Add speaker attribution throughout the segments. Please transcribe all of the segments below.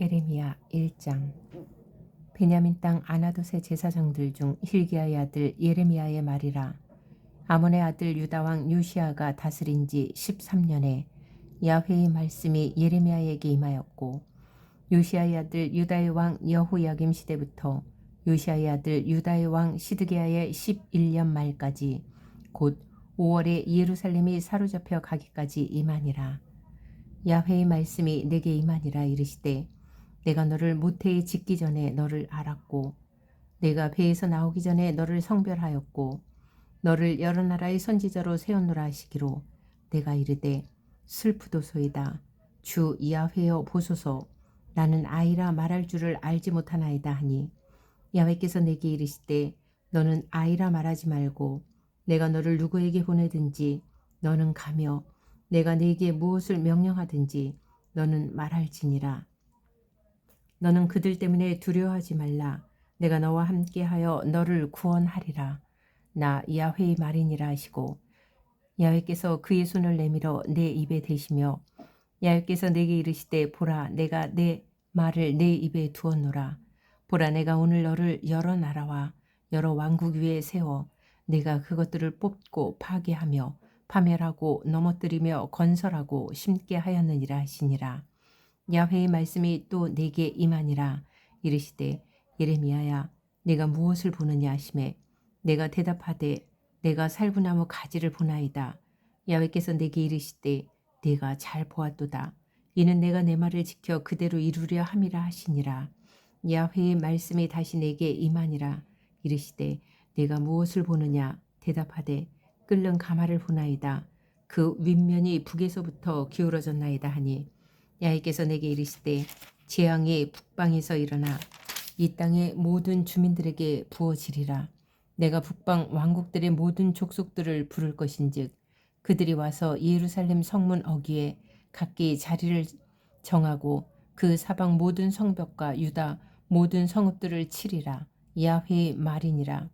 Speaker 1: 예레미야 1장. 베냐민 땅 아나도세 제사장들 중 힐기야의 아들 예레미야의 말이라. 아몬의 아들 유다 왕 요시아가 다스린 지 13년에 야훼의 말씀이 예레미야에게 임하였고 요시아의 아들 유다의 왕 여호야김 시대부터 요시아의 아들 유다의 왕 시드기야의 11년 말까지 곧 5월에 예루살렘이 사로잡혀 가기까지 임하니라. 야훼의 말씀이 내게 임하니라 이르시되 내가 너를 모태에 짓기 전에 너를 알았고 내가 배에서 나오기 전에 너를 성별하였고 너를 여러 나라의 선지자로 세웠노라 하시기로 내가 이르되 슬프도소이다. 주 야훼여 보소서. 나는 아이라 말할 줄을 알지 못하나이다 하니 야훼께서 내게 이르시되 너는 아이라 말하지 말고 내가 너를 누구에게 보내든지 너는 가며 내가 네게 무엇을 명령하든지 너는 말할지니라 너는 그들 때문에 두려워하지 말라. 내가 너와 함께하여 너를 구원하리라. 나 야훼의 말이니라 하시고 야훼께서 그의 손을 내밀어 내 입에 대시며 야훼께서 내게 이르시되 보라 내가 내 말을 내 입에 두었노라. 보라 내가 오늘 너를 여러 나라와 여러 왕국 위에 세워 내가 그것들을 뽑고 파괴하며 파멸하고 넘어뜨리며 건설하고 심게 하였느니라 하시니라. 야훼의 말씀이 또 내게 임하니라. 이르시되 예레미야야 내가 무엇을 보느냐 하심에 내가 대답하되 내가 살구나무 가지를 보나이다. 야훼께서 내게 이르시되 내가 잘 보았도다. 이는 내가 내 말을 지켜 그대로 이루려 함이라 하시니라. 야훼의 말씀이 다시 내게 임하니라. 이르시되 내가 무엇을 보느냐? 대답하되 끓는 가마를 보나이다. 그 윗면이 북에서부터 기울어졌나이다 하니 야훼께서 내게 이르시되 재앙이 북방에서 일어나 이 땅의 모든 주민들에게 부어지리라. 내가 북방 왕국들의 모든 족속들을 부를 것인즉 그들이 와서 예루살렘 성문 어귀에 각기 자리를 정하고 그 사방 모든 성벽과 유다 모든 성읍들을 치리라. 야훼의 말이니라.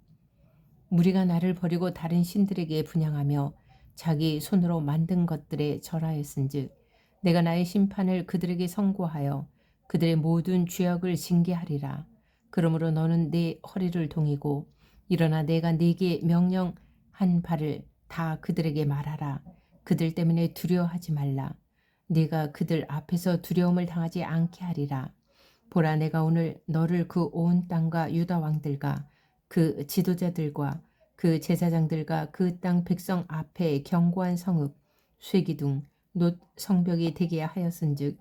Speaker 1: 무리가 나를 버리고 다른 신들에게 분양하며 자기 손으로 만든 것들에 절하였은즉 내가 나의 심판을 그들에게 선고하여 그들의 모든 죄악을 징계하리라. 그러므로 너는 내 허리를 동이고 일어나 내가 네게 명령한 바를 다 그들에게 말하라. 그들 때문에 두려워하지 말라. 네가 그들 앞에서 두려움을 당하지 않게 하리라. 보라 내가 오늘 너를 그 온 땅과 유다 왕들과 그 지도자들과 그 제사장들과 그 땅 백성 앞에 견고한 성읍 쇠기둥 놋 성벽이 되게 하였은즉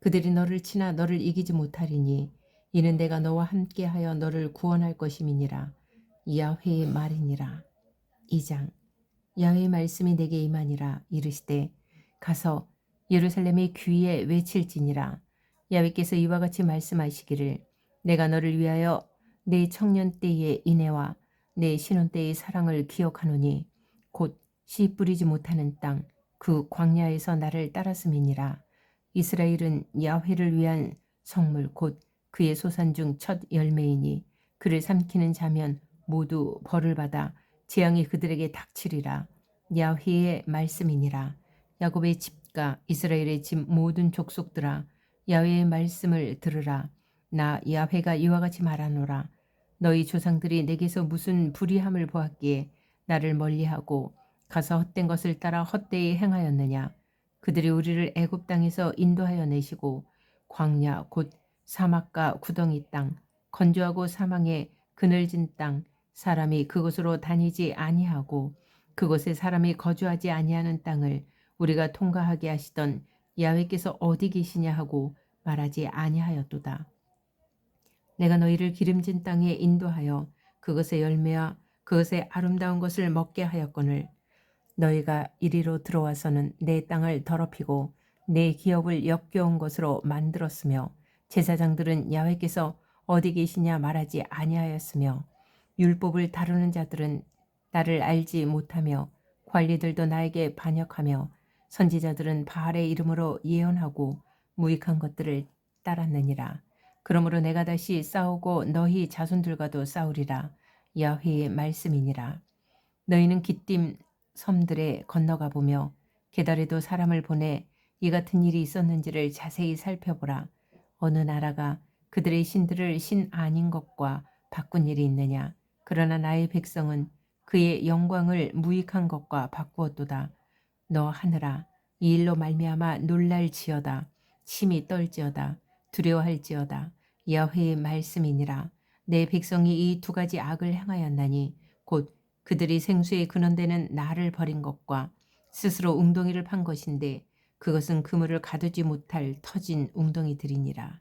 Speaker 1: 그들이 너를 치나 너를 이기지 못하리니 이는 내가 너와 함께하여 너를 구원할 것임이니라. 야훼의 말이니라. 2장. 야훼의 말씀이 내게 임하니라 이르시되 가서 예루살렘의 귀에 외칠지니라. 야훼께서 이와 같이 말씀하시기를 내가 너를 위하여 내 청년 때의 인애와 내 신혼 때의 사랑을 기억하노니 곧 씨 뿌리지 못하는 땅 그 광야에서 나를 따랐음이니라. 이스라엘은 야훼를 위한 성물 곧 그의 소산 중 첫 열매이니 그를 삼키는 자면 모두 벌을 받아 재앙이 그들에게 닥치리라. 야훼의 말씀이니라. 야곱의 집과 이스라엘의 집 모든 족속들아 야훼의 말씀을 들으라. 나 야훼가 이와 같이 말하노라. 너희 조상들이 내게서 무슨 불의함을 보았기에 나를 멀리하고 가서 헛된 것을 따라 헛되이 행하였느냐 그들이 우리를 애굽 땅에서 인도하여 내시고 광야 곧 사막과 구덩이 땅 건조하고 사망의 그늘진 땅 사람이 그곳으로 다니지 아니하고 그곳에 사람이 거주하지 아니하는 땅을 우리가 통과하게 하시던 야훼께서 어디 계시냐 하고 말하지 아니하였도다. 내가 너희를 기름진 땅에 인도하여 그것의 열매와 그것의 아름다운 것을 먹게 하였거늘 너희가 이리로 들어와서는 내 땅을 더럽히고 내 기업을 역겨운 것으로 만들었으며 제사장들은 야훼께서 어디 계시냐 말하지 아니하였으며 율법을 다루는 자들은 나를 알지 못하며 관리들도 나에게 반역하며 선지자들은 바알의 이름으로 예언하고 무익한 것들을 따랐느니라. 그러므로 내가 다시 싸우고 너희 자손들과도 싸우리라. 야훼의 말씀이니라. 너희는 기띔 섬들에 건너가 보며 계달에도 사람을 보내 이 같은 일이 있었는지를 자세히 살펴보라. 어느 나라가 그들의 신들을 신 아닌 것과 바꾼 일이 있느냐? 그러나 나의 백성은 그의 영광을 무익한 것과 바꾸었도다. 너 하늘아 이 일로 말미암아 놀랄지어다. 심히 떨지어다. 두려워할지어다. 여호와의 말씀이니라. 내 백성이 이 두 가지 악을 행하였나니 곧 그들이 생수에 근원되는 나를 버린 것과 스스로 웅덩이를 판 것인데 그것은 그물을 가두지 못할 터진 웅덩이들이니라.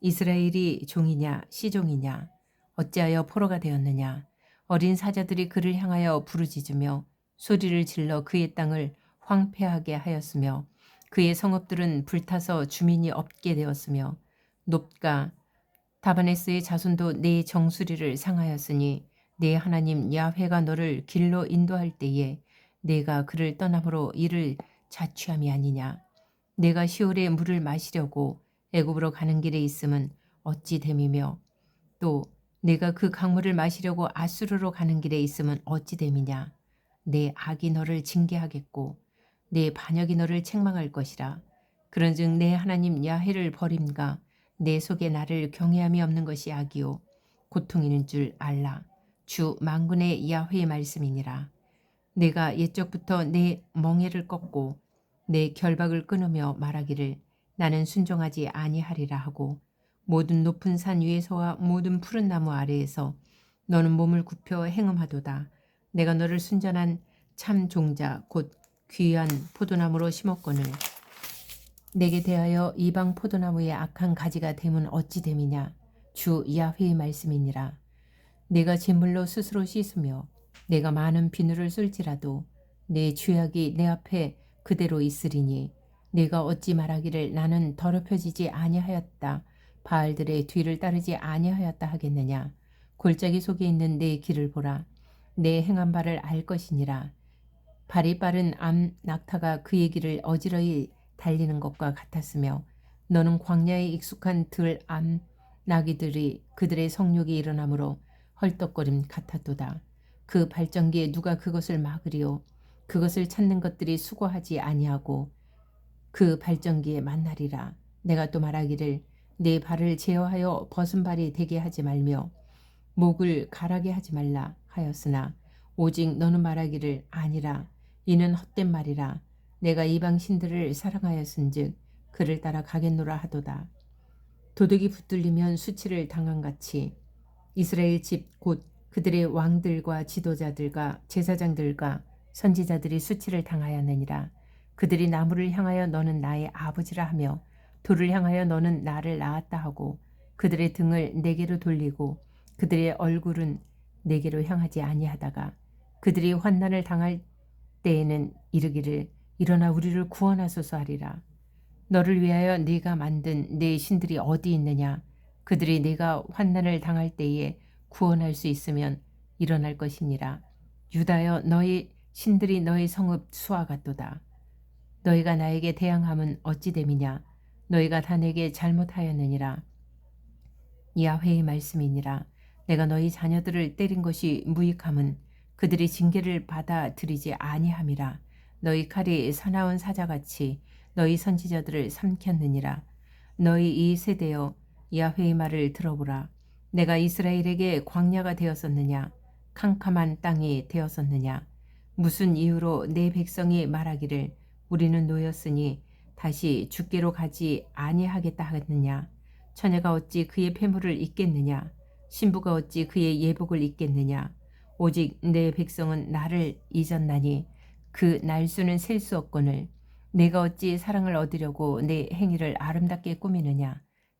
Speaker 1: 이스라엘이 종이냐 시종이냐 어찌하여 포로가 되었느냐 어린 사자들이 그를 향하여 부르짖으며 소리를 질러 그의 땅을 황폐하게 하였으며 그의 성읍들은 불타서 주민이 없게 되었으며 높가 다바네스의 자손도 내 정수리를 상하였으니 내 하나님 야훼가 너를 길로 인도할 때에 내가 그를 떠남으로 이를 자취함이 아니냐. 내가 시올의 물을 마시려고 애굽으로 가는 길에 있음은 어찌 됨이며? 또 내가 그 강물을 마시려고 아수르로 가는 길에 있음은 어찌 됨이냐? 내 악이 너를 징계하겠고 내 반역이 너를 책망할 것이라. 그런즉 내 하나님 야훼를 버림과 내 속에 나를 경외함이 없는 것이 악이요. 고통이는 줄 알라 주 만군의 야훼의 말씀이니라. 내가 옛적부터 내 멍에를 꺾고 내 결박을 끊으며 말하기를 나는 순종하지 아니하리라 하고 모든 높은 산 위에서와 모든 푸른 나무 아래에서 너는 몸을 굽혀 행음하도다. 내가 너를 순전한 참 종자 곧 귀한 포도나무로 심었거늘. 내게 대하여 이방 포도나무의 악한 가지가 됨은 어찌 됨이냐? 주 야훼의 말씀이니라 내가 제 물로 스스로 씻으며 내가 많은 비누를 쓸지라도 내 죄악이 내 앞에 그대로 있으리니 내가 어찌 말하기를 나는 더럽혀지지 아니하였다. 바알들의 뒤를 따르지 아니하였다 하겠느냐. 골짜기 속에 있는 내 길을 보라. 내 행한 바를 알 것이니라. 발이 빠른 암 낙타가 그의 길을 어지러이 달리는 것과 같았으며 너는 광야에 익숙한 들암 나귀들이 그들의 성욕이 일어나므로 헐떡거림 같았도다. 그 발전기에 누가 그것을 막으리요. 그것을 찾는 것들이 수고하지 아니하고 그 발전기에 만나리라. 내가 또 말하기를 내 발을 제어하여 벗은 발이 되게 하지 말며 목을 가라게 하지 말라 하였으나 오직 너는 말하기를 아니라 이는 헛된 말이라 내가 이방 신들을 사랑하였은즉 그를 따라 가겠노라 하도다. 도둑이 붙들리면 수치를 당한 같이 이스라엘 집 곧 그들의 왕들과 지도자들과 제사장들과 선지자들이 수치를 당하였느니라. 그들이 나무를 향하여 너는 나의 아버지라 하며 돌을 향하여 너는 나를 낳았다 하고 그들의 등을 내게로 돌리고 그들의 얼굴은 내게로 향하지 아니하다가 그들이 환난을 당할 때에는 이르기를 일어나 우리를 구원하소서 하리라. 너를 위하여 네가 만든 내 신들이 어디 있느냐? 그들이 네가 환난을 당할 때에 구원할 수 있으면 일어날 것이니라. 유다여 너희 신들이 너희 성읍 수와 같도다. 너희가 나에게 대항함은 어찌 됨이냐? 너희가 다 내게 잘못하였느니라. 야훼의 말씀이니라. 내가 너희 자녀들을 때린 것이 무익함은 그들이 징계를 받아들이지 아니함이라. 너희 칼이 사나운 사자같이 너희 선지자들을 삼켰느니라. 너희 이 세대여 야훼의 말을 들어보라. 내가 이스라엘에게 광야가 되었었느냐? 캄캄한 땅이 되었었느냐? 무슨 이유로 내 백성이 말하기를 우리는 노였으니 다시 죽게로 가지 아니하겠다 하겠느냐? 처녀가 어찌 그의 폐물을 잊겠느냐? 신부가 어찌 그의 예복을 잊겠느냐? 오직 내 백성은 나를 잊었나니 그 날수는 셀 수 없거늘 내가 어찌 사랑을 얻으려고 내 행위를 아름답게 꾸미느냐?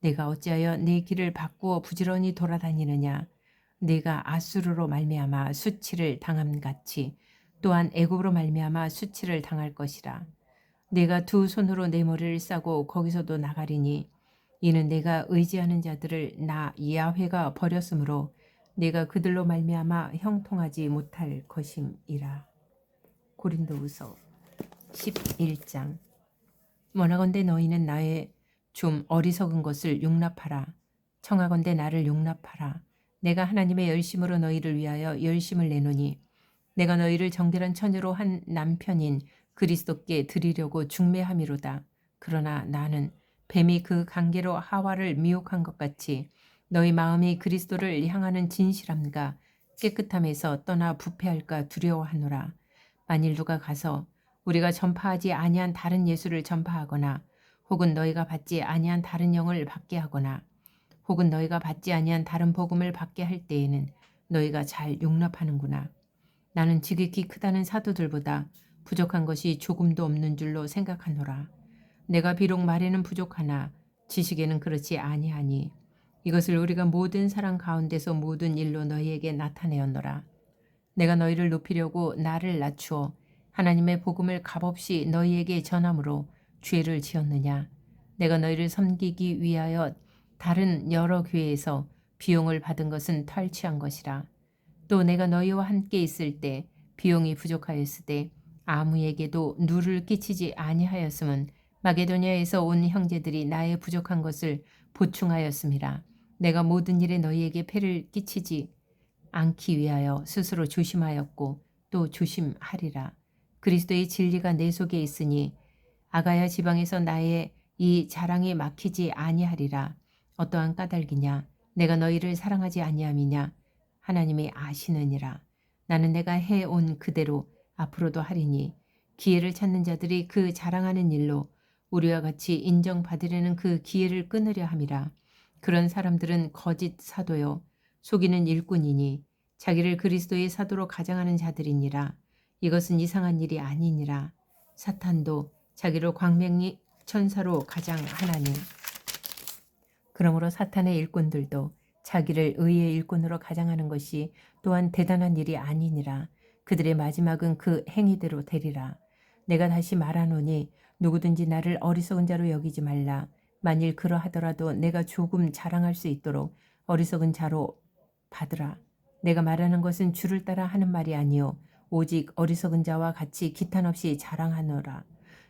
Speaker 1: 내가 어찌하여 내 길을 바꾸어 부지런히 돌아다니느냐. 내가 아수르로 말미암아 수치를 당함 같이 또한 애굽으로 말미암아 수치를 당할 것이라. 내가 두 손으로 내 머리를 싸고 거기서도 나가리니 이는 내가 의지하는 자들을 나 야훼가 버렸으므로 내가 그들로 말미암아 형통하지 못할 것임이라. 고린도후서 11장 원하건대 너희는 나의 좀 어리석은 것을 용납하라. 청하건대 나를 용납하라. 내가 하나님의 열심으로 너희를 위하여 열심을 내노니 내가 너희를 정결한 처녀로 한 남편인 그리스도께 드리려고 중매함이로다. 그러나 나는 뱀이 그 관계로 하와를 미혹한 것 같이 너희 마음이 그리스도를 향하는 진실함과 깨끗함에서 떠나 부패할까 두려워하노라. 만일 누가 가서 우리가 전파하지 아니한 다른 예수를 전파하거나 혹은 너희가 받지 아니한 다른 영을 받게 하거나 혹은 너희가 받지 아니한 다른 복음을 받게 할 때에는 너희가 잘 용납하는구나. 나는 지극히 크다는 사도들보다 부족한 것이 조금도 없는 줄로 생각하노라. 내가 비록 말에는 부족하나 지식에는 그렇지 아니하니 이것을 우리가 모든 사람 가운데서 모든 일로 너희에게 나타내었노라. 내가 너희를 높이려고 나를 낮추어 하나님의 복음을 값없이 너희에게 전함으로 죄를 지었느냐. 내가 너희를 섬기기 위하여 다른 여러 교회에서 비용을 받은 것은 탈취한 것이라. 또 내가 너희와 함께 있을 때 비용이 부족하였을 때 아무에게도 누를 끼치지 아니하였음은 마게도냐에서 온 형제들이 나의 부족한 것을 보충하였음이라. 내가 모든 일에 너희에게 폐를 끼치지 않기 위하여 스스로 조심하였고 또 조심하리라. 그리스도의 진리가 내 속에 있으니 아가야 지방에서 나의 이 자랑이 막히지 아니하리라. 어떠한 까닭이냐? 내가 너희를 사랑하지 아니함이냐? 하나님이 아시느니라. 나는 내가 해온 그대로 앞으로도 하리니 기회를 찾는 자들이 그 자랑하는 일로 우리와 같이 인정받으려는 그 기회를 끊으려 함이라. 그런 사람들은 거짓 사도요 속이는 일꾼이니 자기를 그리스도의 사도로 가장하는 자들이니라. 이것은 이상한 일이 아니니라. 사탄도 자기를 광명이 천사로 가장 하나니. 그러므로 사탄의 일꾼들도 자기를 의의 일꾼으로 가장하는 것이 또한 대단한 일이 아니니라. 그들의 마지막은 그 행위대로 되리라. 내가 다시 말하노니 누구든지 나를 어리석은 자로 여기지 말라. 만일 그러하더라도 내가 조금 자랑할 수 있도록 어리석은 자로 받으라. 내가 말하는 것은 주를 따라 하는 말이 아니요 오직 어리석은 자와 같이 기탄 없이 자랑하노라.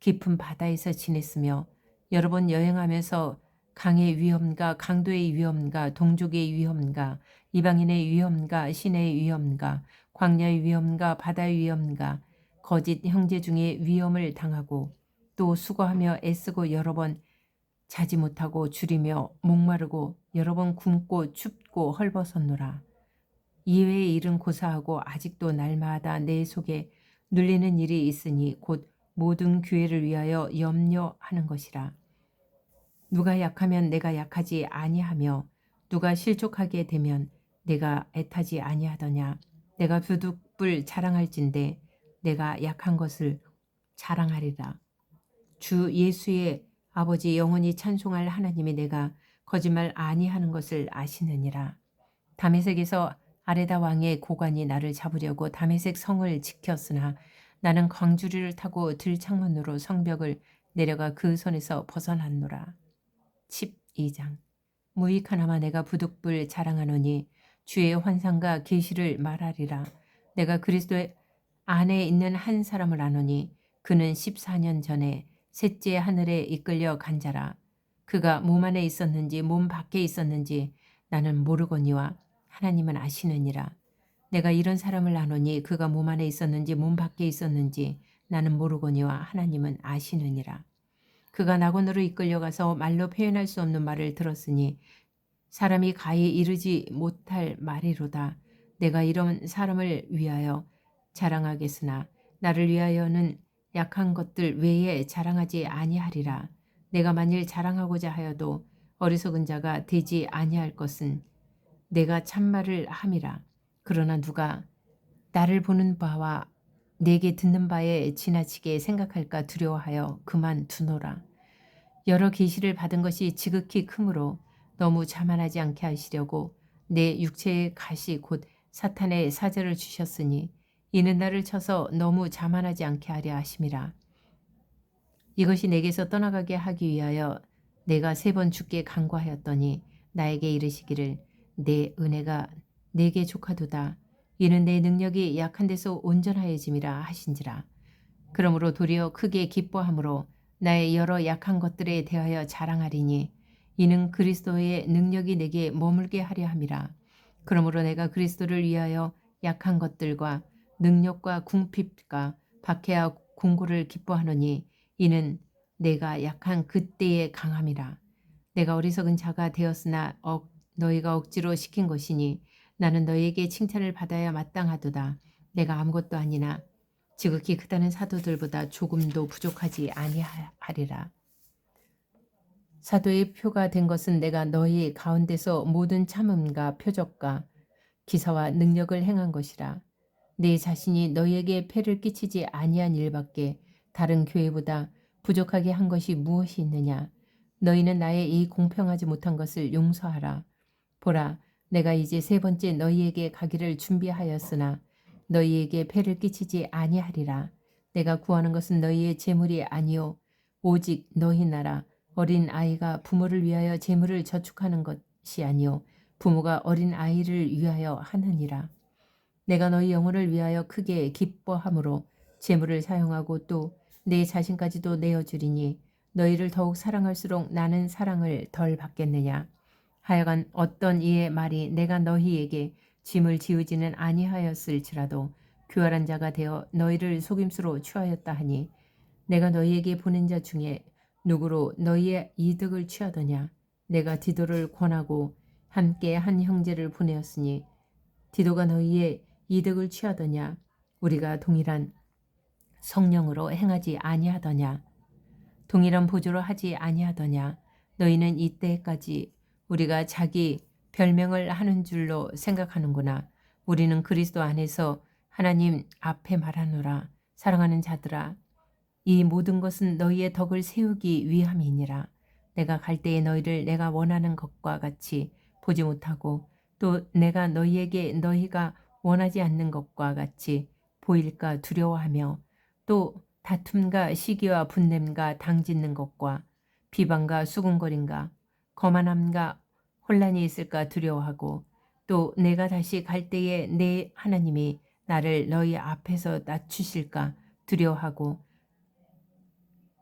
Speaker 1: 깊은 바다에서 지냈으며 여러 번 여행하면서 강의 위험과 강도의 위험과 동족의 위험과 이방인의 위험과 신의 위험과 광야의 위험과 바다의 위험과 거짓 형제 중에 위험을 당하고 또 수고하며 애쓰고 여러 번 자지 못하고 줄이며 목마르고 여러 번 굶고 춥고 헐벗었노라. 이외의 일은 고사하고 아직도 날마다 내 속에 눌리는 일이 있으니 곧 모든 교회를 위하여 염려하는 것이라. 누가 약하면 내가 약하지 아니하며 누가 실족하게 되면 내가 애타지 아니하더냐. 내가 부득불 자랑할진대 내가 약한 것을 자랑하리라. 주 예수의 아버지 영원히 찬송할 하나님이 내가 거짓말 아니하는 것을 아시느니라. 다메섹에서 아레다 왕의 고관이 나를 잡으려고 다메섹 성을 지켰으나 나는 광주리를 타고 들창문으로 성벽을 내려가 그 손에서 벗어났노라. 12장 무익 하나마 내가 부득불 자랑하노니 주의 환상과 계시를 말하리라. 내가 그리스도의 안에 있는 한 사람을 아노니 그는 14년 전에 셋째 하늘에 이끌려 간 자라. 그가 몸 안에 있었는지 몸 밖에 있었는지 나는 모르거니와 하나님은 아시느니라. 내가 이런 사람을 아노니 그가 몸 안에 있었는지 몸 밖에 있었는지 나는 모르거니와 하나님은 아시느니라. 그가 낙원으로 이끌려가서 말로 표현할 수 없는 말을 들었으니 사람이 가히 이르지 못할 말이로다. 내가 이런 사람을 위하여 자랑하겠으나 나를 위하여는 약한 것들 외에 자랑하지 아니하리라. 내가 만일 자랑하고자 하여도 어리석은 자가 되지 아니할 것은 내가 참말을 함이라. 그러나 누가 나를 보는 바와 내게 듣는 바에 지나치게 생각할까 두려워하여 그만 두노라. 여러 계시를 받은 것이 지극히 크므로 너무 자만하지 않게 하시려고 내 육체의 가시 곧 사탄의 사절을 주셨으니 이는 나를 쳐서 너무 자만하지 않게 하려 하심이라. 이것이 내게서 떠나가게 하기 위하여 내가 세 번 죽게 간과하였더니 나에게 이르시기를 내 은혜가 내게 족하도다. 이는 내 능력이 약한 데서 온전하여짐이라 하신지라. 그러므로 도리어 크게 기뻐함으로 나의 여러 약한 것들에 대하여 자랑하리니 이는 그리스도의 능력이 내게 머물게 하려 함이라. 그러므로 내가 그리스도를 위하여 약한 것들과 능력과 궁핍과 박해와 공고를 기뻐하노니 이는 내가 약한 그때의 강함이라. 내가 어리석은 자가 되었으나 억, 너희가 억지로 시킨 것이니 나는 너희에게 칭찬을 받아야 마땅하도다. 내가 아무것도 아니나 지극히 크다는 사도들보다 조금도 부족하지 아니하리라. 사도의 표가 된 것은 내가 너희 가운데서 모든 참음과 표적과 기사와 능력을 행한 것이라. 내 자신이 너희에게 폐를 끼치지 아니한 일밖에 다른 교회보다 부족하게 한 것이 무엇이 있느냐. 너희는 나의 이 공평하지 못한 것을 용서하라. 보라, 내가 이제 세 번째 너희에게 가기를 준비하였으나 너희에게 폐를 끼치지 아니하리라. 내가 구하는 것은 너희의 재물이 아니요 오직 너희 나라 어린 아이가 부모를 위하여 재물을 저축하는 것이 아니요 부모가 어린 아이를 위하여 하느니라. 내가 너희 영혼을 위하여 크게 기뻐함으로 재물을 사용하고 또 내 자신까지도 내어 주리니 너희를 더욱 사랑할수록 나는 사랑을 덜 받겠느냐. 하여간 어떤 이의 말이 내가 너희에게 짐을 지우지는 아니하였을지라도 교활한 자가 되어 너희를 속임수로 취하였다 하니 내가 너희에게 보낸 자 중에 누구로 너희의 이득을 취하더냐? 내가 디도를 권하고 함께 한 형제를 보내었으니 디도가 너희의 이득을 취하더냐? 우리가 동일한 성령으로 행하지 아니하더냐? 동일한 보조로 하지 아니하더냐? 너희는 이때까지 우리가 자기 별명을 하는 줄로 생각하는구나. 우리는 그리스도 안에서 하나님 앞에 말하노라. 사랑하는 자들아 이 모든 것은 너희의 덕을 세우기 위함이니라. 내가 갈 때에 너희를 내가 원하는 것과 같이 보지 못하고 또 내가 너희에게 너희가 원하지 않는 것과 같이 보일까 두려워하며 또 다툼과 시기와 분냄과 당짓는 것과 비방과 수군거림과 거만함과 혼란이 있을까 두려워하고 또 내가 다시 갈 때에 내 하나님이 나를 너희 앞에서 낮추실까 두려워하고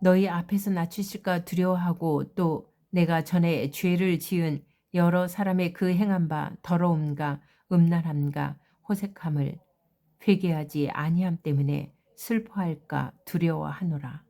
Speaker 1: 너희 앞에서 낮추실까 두려워하고 또 내가 전에 죄를 지은 여러 사람의 그 행한 바 더러움과 음란함과 호색함을 회개하지 아니함 때문에 슬퍼할까 두려워하노라.